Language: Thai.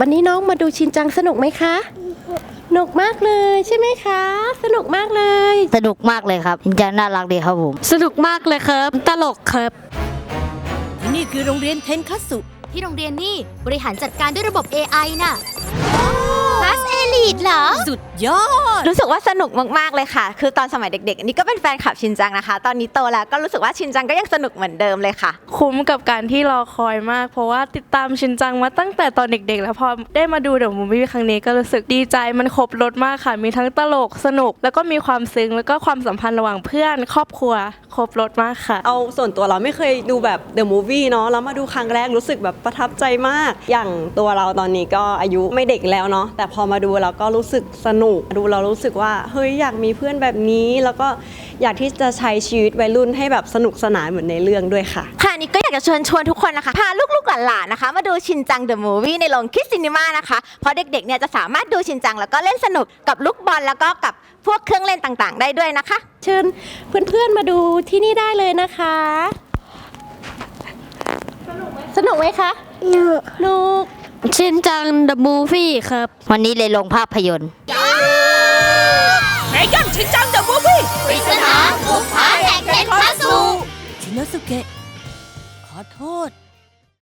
วันนี้น้องมาดูชินจังสนุกไหมคะ สนุกมากเลยใช่ไหมคะ สนุกมากเลย สนุกมากเลยครับจริงๆน่ารักดีครับผม สนุกมากเลยครับ ตลกครับที่นี่คือโรงเรียนเทนคัตสุ ที่โรงเรียนนี่บริหารจัดการด้วยระบบ AI น่ะคลาส เอลีดเหรอ สุดยอด รู้สึกว่าสนุกมากๆเลยค่ะ คือตอนสมัยเด็กๆ นี่ก็เป็นแฟนคลับชินจังนะคะ ตอนนี้โตแล้วก็รู้สึกว่าชินจังก็ยังสนุกเหมือนเดิมเลยค่ะ คุ้มกับการที่รอคอยมาก เพราะว่าติดตามชินจังมาตั้งแต่ตอนเด็ก ๆ แล้วพอได้มาดูเดอะมูฟวี่ครั้งนี้ก็รู้สึกดีใจมันครบรถมากค่ะ มีทั้งตลกสนุก แล้วก็มีความซึ้งแล้วก็ความสัมพันธ์ระหว่างเพื่อน ครอบครัว ครบรถมากค่ะ เอาส่วนตัวเราไม่เคยดูแบบ The Movie เนาะแล้วมาดูครั้งแรกรู้สึกแบบประทับใจมาก อย่างตัวเราตอนนี้ก็อายุไม่เด็กแล้วเนาะแต่พอมาดูเราก็รู้สึกสนุก ดูเรารู้สึกว่าเฮ้ยอยากมีเพื่อนแบบนี้ แล้วก็อยากที่จะใช้ชีวิตวัยรุ่นให้แบบสนุกสนานเหมือนในเรื่องด้วยค่ะ ค่ะนี่ก็อยากจะเชิญชวนทุกคนนะคะ พาลูกๆหลานๆนะคะ มาดูชินจังเดอะมูฟวี่ในโรงคิดซินีมานะคะ เพราะเด็กๆเนี่ยจะสามารถดูชินจังแล้วก็เล่นสนุกกับลูกบอลแล้วก็กับพวกเครื่องเล่นต่างๆ ได้ด้วยนะคะ เชิญเพื่อนๆมาดูที่นี่ได้เลยนะคะ สนุกไหมคะสนุก ชินจัง The Movie ครับ วันนี้เลยลงภาพยนตร์เมกันชินจังเดอะมูฟวี่ปริศนาบุกผาแห่งเทนคัตสุชินโนสุเกะขอโทษ